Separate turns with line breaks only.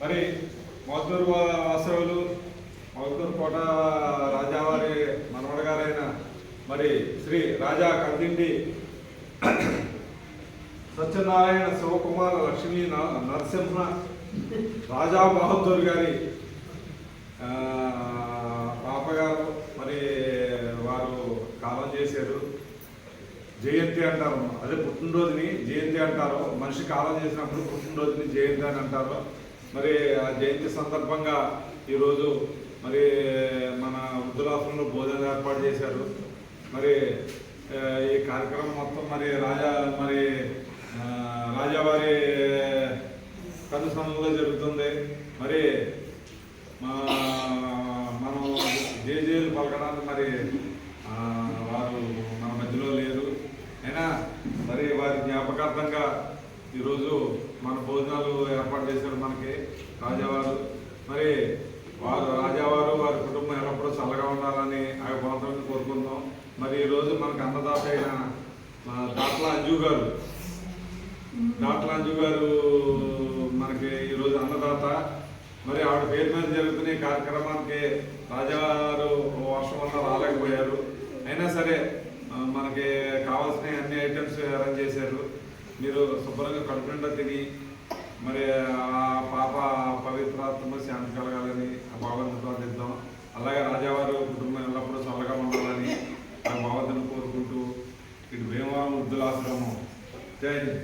మరి మౌద్దూరు వాసవులు మౌద్దూరు కోట రాజావారి మనవడ గారైన మరి శ్రీ రాజా కందిండి సత్యనారాయణ శివకుమార లక్ష్మీ న- నరసింహ రాజా బహదూర్ గారి పాపగారు మరి వారు కాలం చేశారు. జయంతి అంటారు. అదే పుట్టినరోజుని జయంతి అంటారు. మనిషి కాలం చేసినప్పుడు పుట్టినరోజుని జయంతి అని అంటారు. మరి ఆ జయంతి సందర్భంగా ఈరోజు మరి మన వృద్ధులాసంలో భోజనం ఏర్పాటు చేశారు. మరి ఈ కార్యక్రమం మొత్తం మరి రాజా మరి రాజావారి కనుసంలో జరుగుతుంది. మరి మా మనం జేజేలు పలకడానికి మరి వారు మన మధ్యలో లేరు. అయినా మరి వారి జ్ఞాపకార్థంగా ఈరోజు మన భోజనాలు ఏర్పాటు చేశారు మనకి రాజావారు. మరి వారు రాజావారు వారి కుటుంబం ఎల్లప్పుడూ చల్లగా ఉండాలని ఆ భగవంతుని కోరుకుందాం మరి ఈరోజు మనకు అన్నదాత అయిన డాక్టర్ దాట్ల అంజు గారు. డాక్టర్ అంజు గారు మనకి ఈరోజు అన్నదాత. మరి ఆవిడ పేరు మీద జరుగుతున్న ఈ కార్యక్రమానికి రాజావారు వర్షం వల్ల రాలేకపోయారు. అయినా సరే మనకి కావాల్సిన అన్ని ఐటమ్స్ అరేంజ్ చేశారు. మీరు శుభ్రంగా కడుపునిండా తిని మరి ఆ పాప పవిత్రాత్మ శాంతి కలగాలని ఆ భగవంతుని ప్రార్థిద్దాం అలాగే రాజావారు కుటుంబం ఎల్లప్పుడూ చల్లగా ఉండాలని ఆ భగవంతుని కోరుకుంటూ ఇటు భీమవరం వృద్ధులాశ్రమం జై హింద్.